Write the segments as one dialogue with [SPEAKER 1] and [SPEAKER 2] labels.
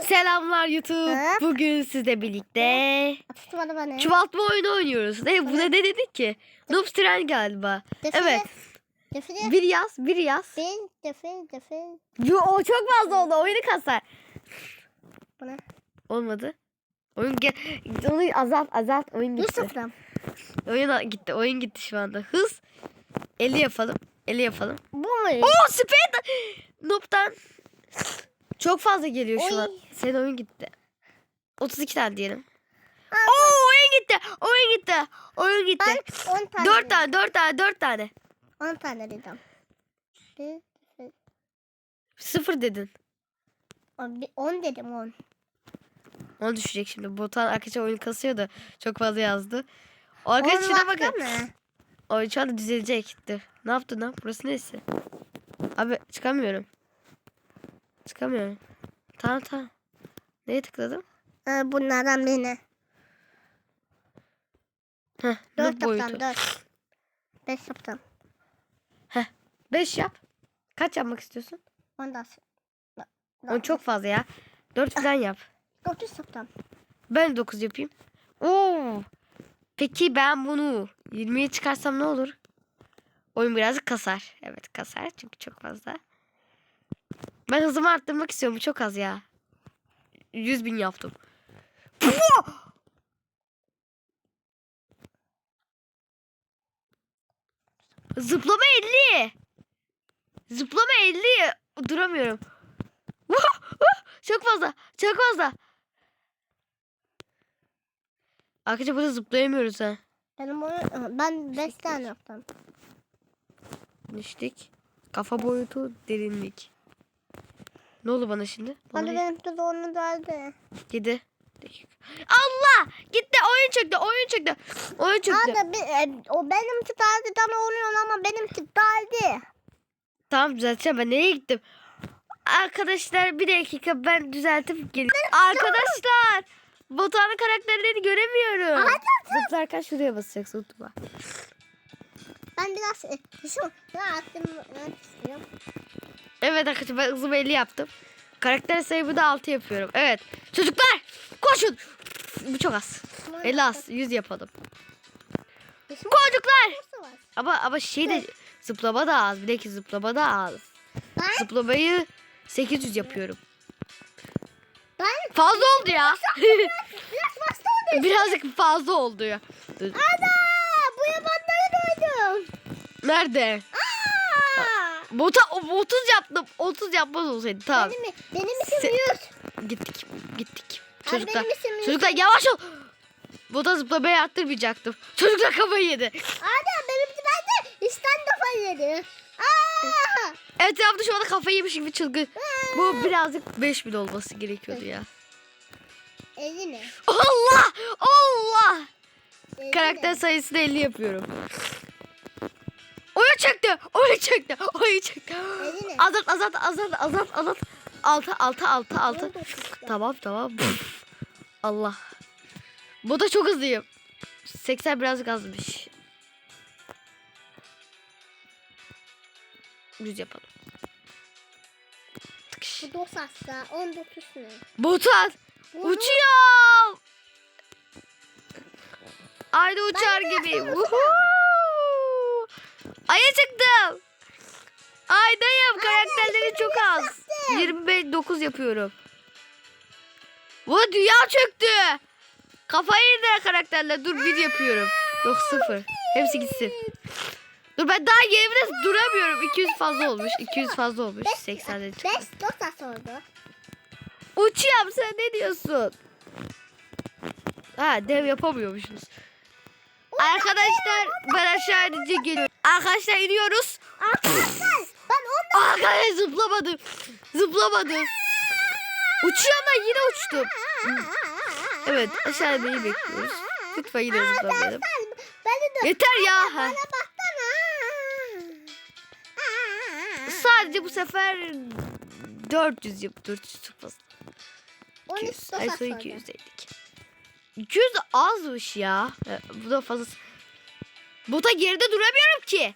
[SPEAKER 1] Selamlar YouTube.
[SPEAKER 2] Ha?
[SPEAKER 1] Bugün sizle birlikte
[SPEAKER 2] bana.
[SPEAKER 1] çoğaltma oyunu oynuyoruz. Ne bu ne dedik ki? Noobs Tren galiba.
[SPEAKER 2] Defile.
[SPEAKER 1] Evet.
[SPEAKER 2] Defile.
[SPEAKER 1] Bir yaz, bir yaz.
[SPEAKER 2] Defil, defil, defil.
[SPEAKER 1] Yo, o çok fazla oldu. Oyunu kasar.
[SPEAKER 2] Bu ne?
[SPEAKER 1] Olmadı. Oyun ge onu azalt azalt oyun gitti.
[SPEAKER 2] sıfırım.
[SPEAKER 1] Oyun gitti. Oyun gitti şu anda. Hız 50 yapalım. 50 yapalım.
[SPEAKER 2] Bu mu?
[SPEAKER 1] Oo speed. Noob'dan çok fazla geliyor şu an.
[SPEAKER 2] Oy.
[SPEAKER 1] Senin oyun gitti. 32 tane diyelim. Oo oyun gitti. Oyun gitti. Oyun gitti.
[SPEAKER 2] Ben 10 tane.
[SPEAKER 1] 4 tane, 4 tane, 4 tane.
[SPEAKER 2] 10 tane dedim. Bir, bir,
[SPEAKER 1] Sıfır dedin.
[SPEAKER 2] on- bir- 10 dedim 10.
[SPEAKER 1] Onu düşecek şimdi. Botan arkadaşlar oyun kasıyor da çok fazla yazdı. O
[SPEAKER 2] 10
[SPEAKER 1] arkadaş şuna bakın.
[SPEAKER 2] mi?
[SPEAKER 1] O şu anda düzelecek. Dur. Ne yaptın lan? Burası neresi? Abi çıkamıyorum. Çıkamıyorum. Tamam tamam. Neye tıkladım?
[SPEAKER 2] Ee, bunlardan birine.
[SPEAKER 1] Heh,
[SPEAKER 2] 4
[SPEAKER 1] noob boyutu.
[SPEAKER 2] yaptım 4. 5 yaptım.
[SPEAKER 1] 5 yap. Kaç yapmak istiyorsun?
[SPEAKER 2] Ondan
[SPEAKER 1] Onu çok fazla ya. 4 falan yap.
[SPEAKER 2] 9 yaptım.
[SPEAKER 1] Ben 9 yapayım. Oo. Peki ben bunu 20'ye çıkarsam ne olur? Oyun birazcık kasar. Evet kasar çünkü çok fazla. Ben hızımı arttırmak istiyorum. Bu çok az ya. 100 bin yaptım. Zıplama 50. Zıplama 50. Duramıyorum. Çok fazla. Çok fazla. Arkadaşlar burada zıplayamıyoruz ha.
[SPEAKER 2] Benim onu, ben 5 tane yaptım.
[SPEAKER 1] Düştük. Kafa boyutu derinlik. Ne oldu bana şimdi? Bana
[SPEAKER 2] Hadi benim de onu geldi.
[SPEAKER 1] Yedi. Allah! Gitti oyun çöktü oyun çöktü. Oyun çöktü.
[SPEAKER 2] Hadi bir, e, o benimki geldi tane oluyor ama benimki geldi.
[SPEAKER 1] Tamam düzelteceğim ben nereye gittim? Arkadaşlar bir dakika ben düzeltip geleyim. Arkadaşlar! Batuhan'ın karakterlerini göremiyorum. Zıplarken şuraya basacaksın unutma.
[SPEAKER 2] Ben biraz e, şu ne attım istiyorum.
[SPEAKER 1] Evet arkadaşlar ben hızımı 50 yaptım. Karakter sayımı da 6 yapıyorum. Evet. Çocuklar koşun. Bu çok az. 50 az. 100 yapalım. Çocuklar. Ama ama şey de zıplama da az. Bir de ki zıplama da az. Zıplamayı 800 yapıyorum.
[SPEAKER 2] ben
[SPEAKER 1] Fazla oldu ya.
[SPEAKER 2] biraz bastı oldu.
[SPEAKER 1] Birazcık fazla oldu ya.
[SPEAKER 2] Ana bu yabanları duydum.
[SPEAKER 1] Nerede?
[SPEAKER 2] Aa,
[SPEAKER 1] Bota, 30 yaptım. 30 yapmaz olsaydı tamam.
[SPEAKER 2] benim, benim isim
[SPEAKER 1] Se-
[SPEAKER 2] Yüz.
[SPEAKER 1] Gittik. Gittik. Çocuklar.
[SPEAKER 2] benim Yüz.
[SPEAKER 1] Çocuklar yavaş ol. Bota zıplamayı attırmayacaktım. Çocuklar kafayı yedi.
[SPEAKER 2] Ana benimki bende İstan kafayı yedi. Aa,
[SPEAKER 1] Etrafta şu anda kafayı yemiş gibi çılgın. Bu birazcık 5000 olması gerekiyordu ya.
[SPEAKER 2] eli ne?
[SPEAKER 1] Allah! Allah!
[SPEAKER 2] Eli
[SPEAKER 1] Karakter
[SPEAKER 2] ne?
[SPEAKER 1] sayısını 50 yapıyorum. Çöktü. Oyun çöktü.
[SPEAKER 2] Eli ne?
[SPEAKER 1] Azat azat azat azat azat. Altı altı altı altı. Tamam tamam. Allah. Bu da çok hızlıyım. 80 birazcık azmış. 100 yapalım.
[SPEAKER 2] Bu dos hasta 19 ne?
[SPEAKER 1] Botan uçuyor. Ayda uçar gibi. Vuhuu. Aya çıktım. Aydayım. Karakterleri çok az.
[SPEAKER 2] yaptım.
[SPEAKER 1] 25 9 yapıyorum. Bu dünya çöktü. Kafayı yedi karakterler. Dur bir yapıyorum. Yok sıfır. Hepsi gitsin. Dur ben daha yerimde duramıyorum. 200 fazla olmuş. 200 fazla olmuş. 80'de çıktı.
[SPEAKER 2] 5 dos hasta oldu.
[SPEAKER 1] Uçuyorum sen ne diyorsun? Ha dev yapamıyormuşuz. Arkadaşlar ben aşağı inince geliyorum. Arkadaşlar iniyoruz.
[SPEAKER 2] Arkadaşlar ben 10
[SPEAKER 1] Arkadaşlar zıplamadım. Zıplamadım. Uçuyorum ben yine uçtum. Evet aşağıda neyi bekliyoruz? Lütfen yine zıplamayalım. Yeter ya. Ha. Sadece bu sefer 400 yap. 400 çok fazla.
[SPEAKER 2] 13
[SPEAKER 1] 200.
[SPEAKER 2] dos
[SPEAKER 1] Ay son
[SPEAKER 2] oldu.
[SPEAKER 1] 200 dedik. 200 de azmış ya. E, Bu da fazla. Bota geride duramıyorum ki.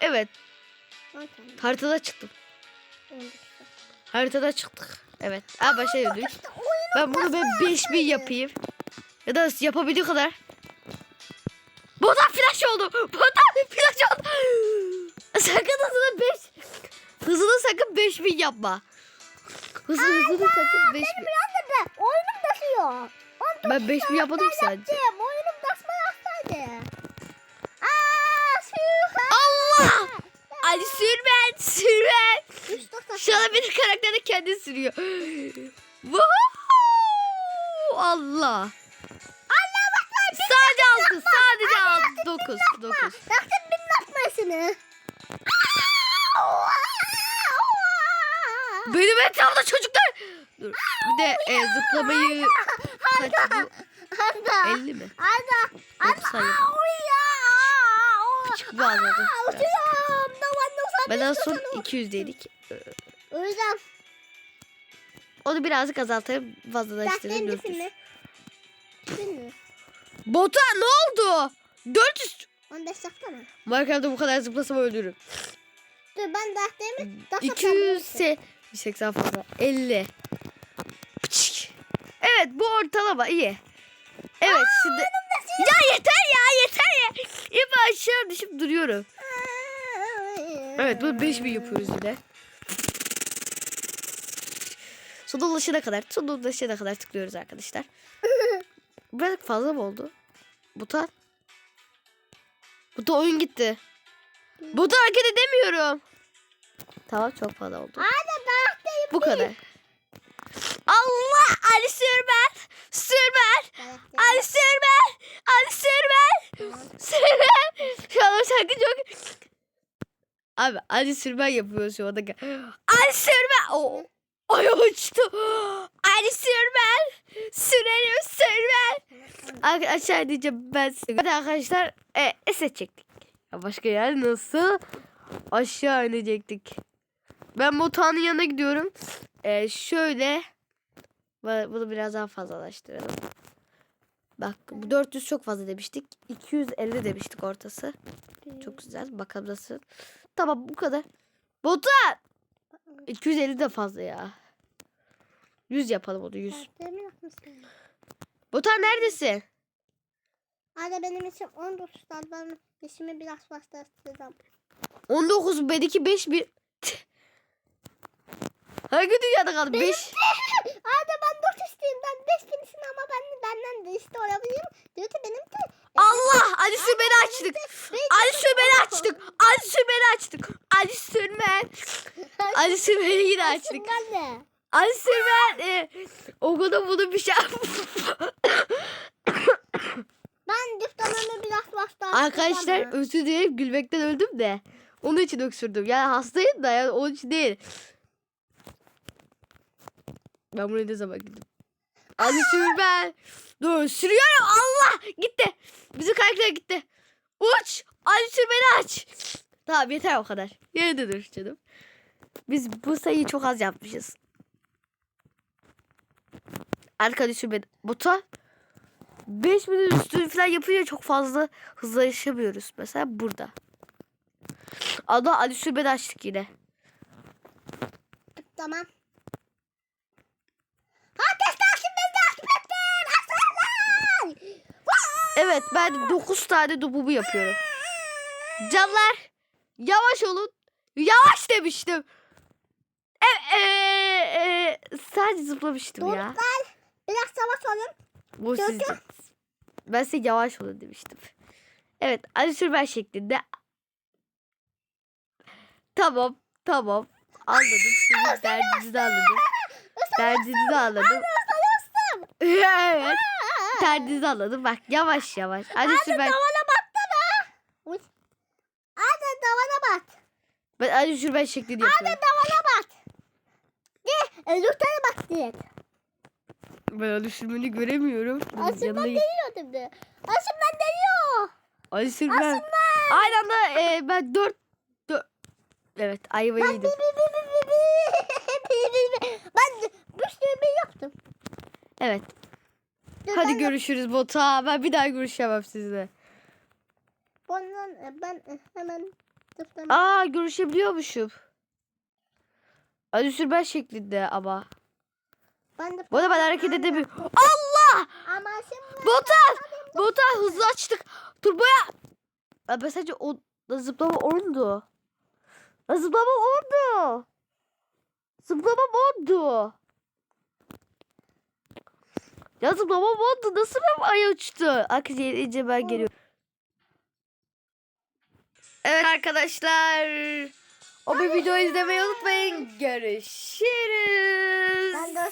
[SPEAKER 1] Evet
[SPEAKER 2] 10 tane.
[SPEAKER 1] haritada çıktım.
[SPEAKER 2] 19.
[SPEAKER 1] Haritada çıktık. Evet. Ha başa döndük. Ben bunu ben 5000 yapayım. Ya da yapabildiği kadar. Botan flash oldu. Botan flash oldu. Sakın hızını 5. Hızını sakın 5000 yapma. Hızlı hızını sakın 5000. Ben 5000 yapmadım ki sadece.
[SPEAKER 2] Yapsaydı. Aaa süper.
[SPEAKER 1] Allah! Ali sürmen sürmen. Şu an benim karakter de kendi sürüyor. Allah.
[SPEAKER 2] Allah bak lan.
[SPEAKER 1] Sadece altı. Sadece altı. Dokuz. Dokuz.
[SPEAKER 2] Baktın benim atmasını.
[SPEAKER 1] Benim etrafımda çocuklar. Dur. Bir de e, zıplamayı kaç bu?
[SPEAKER 2] Arda.
[SPEAKER 1] 50 mi?
[SPEAKER 2] Arda.
[SPEAKER 1] Dokuz sayı. Küçük bir anladım. Ben en son 200'deydik.
[SPEAKER 2] O yüzden
[SPEAKER 1] Onu birazcık azaltayım. Fazlalaştırayım.
[SPEAKER 2] dertlerin
[SPEAKER 1] 400.
[SPEAKER 2] mi? Değil
[SPEAKER 1] Bota ne oldu? 400.
[SPEAKER 2] 15 dakika mı?
[SPEAKER 1] Minecraft'ta bu kadar zıplasam ölürüm.
[SPEAKER 2] Dur ben dertlerimi daha
[SPEAKER 1] 200 se 180 fazla. 50. Evet bu ortalama iyi. Evet şimdi. Ya yeter ya yeter ya. Ben aşağı düşüp duruyorum. Evet bunu 5000 yapıyoruz yine. Sona ulaşana kadar, sona ulaşana kadar tıklıyoruz arkadaşlar. Biraz fazla mı oldu? Buta. Buta oyun gitti. Buta hareket edemiyorum. Tamam çok fazla oldu.
[SPEAKER 2] Dertlerim.
[SPEAKER 1] Bu kadar. Allah Ali Sürmen. Sürmen. Ali Sürmen. Ali Sürmen. Sürmen. Şu an o şarkı çok... Abi Ali Sürmen yapıyor şu anda. Ali Sürmen. O Ay uçtu. Ali Sürmen. Sürelim Sürmen. Ar- Aşağı diyeceğim ben size. Hadi arkadaşlar e. Ya başka yer nasıl? Aşağı inecektik. Ben Motan'ın yanına gidiyorum. Ee, şöyle. Bu- Bunu biraz daha fazlalaştıralım. Bak bu 400 çok fazla demiştik. 250 demiştik ortası. Çok güzel. Bakalım nasıl. Tamam bu kadar. Botan! 250 de fazla ya. 100 yapalım onu 100.
[SPEAKER 2] Dertlerimin atmasın.
[SPEAKER 1] Botan neredesin?
[SPEAKER 2] Arda benim için 19 saat ben işimi biraz bastıracağım.
[SPEAKER 1] 19 benimki 5 bir. Hangi dünyada kaldı? 5.
[SPEAKER 2] Arda ben 4 isteyeyim ben 5 binisin ama ben benden de işte olabilirim. Diyor ki benim de
[SPEAKER 1] Allah! Ali Sürmen'i açtık. Ali Sürmen'i açtık. Ali Sürmen'i açtık. Ali Sürmen. Ali Sürmen'i yine açtık. Ali Sürmen. E, o kadar bunu bir şey
[SPEAKER 2] Ben diptomamı biraz bastıracağım.
[SPEAKER 1] Arkadaşlar özür dilerim gülmekten öldüm de. Onun için öksürdüm. Yani hastayım da yani onun için değil. Ben buraya ne zaman Ali Sürmen. Dur sürüyorum Allah gitti. Bizim karakter gitti. Uç. Ali Sürmen'i aç. Tamam yeter o kadar. Yerinde dur canım. Biz bu sayıyı çok az yapmışız. Arkadaş Sürmen. Bota 5 minut üstü falan yapınca çok fazla hızla yaşamıyoruz. Mesela burada. Ada Ali Sürmen'i açtık yine.
[SPEAKER 2] Tamam.
[SPEAKER 1] Evet ben 9 tane dububu yapıyorum. Canlar yavaş olun. Yavaş demiştim. E, e, e, sadece zıplamıştım ya.
[SPEAKER 2] Doruklar biraz savaş olun.
[SPEAKER 1] Bu
[SPEAKER 2] Yok,
[SPEAKER 1] sizde. Ben size yavaş olun demiştim. Evet Ali Sürmen şeklinde. Tamam tamam. Anladım. Sizin derdinizi anladım. Derdinizi anladım. evet. Terdizi alalım. Bak yavaş yavaş. Hadi Anne
[SPEAKER 2] sür ben. tavana baksana. Uy. Tavana bak.
[SPEAKER 1] Ben hadi sür şekli diye.
[SPEAKER 2] Anne tavana bak. De lütfen bak diye.
[SPEAKER 1] Ben Ali sürmeni göremiyorum. Asıl ben
[SPEAKER 2] deniyor şimdi. Asıl ben deniyor.
[SPEAKER 1] Ali sürmen. Aynı anda e, ben dört, dört Evet ayvayı
[SPEAKER 2] ben
[SPEAKER 1] yedim.
[SPEAKER 2] Ben bir sürü yaptım.
[SPEAKER 1] Evet
[SPEAKER 2] Dur,
[SPEAKER 1] Hadi
[SPEAKER 2] ben-
[SPEAKER 1] görüşürüz Bota. Ben bir daha görüşemem sizle.
[SPEAKER 2] Bundan ben e, hemen tıkladım.
[SPEAKER 1] Aa görüşebiliyormuşum. Ali Sürmen şeklinde ama.
[SPEAKER 2] Ben de
[SPEAKER 1] Bu arada ben hareket edemiyorum. Allah!
[SPEAKER 2] Ama şimdi
[SPEAKER 1] Botan! Botan hızlı açtık. Turboya. Abi sadece o zıplama oldu. Zıplama oldu. Zıplama oldu. Ya zıplama oldu. Nasıl bir ay uçtu? Arkadaşlar iyice ben geliyorum. Evet arkadaşlar. O bir video izlemeyi unutmayın. Görüşürüz.
[SPEAKER 2] ben de o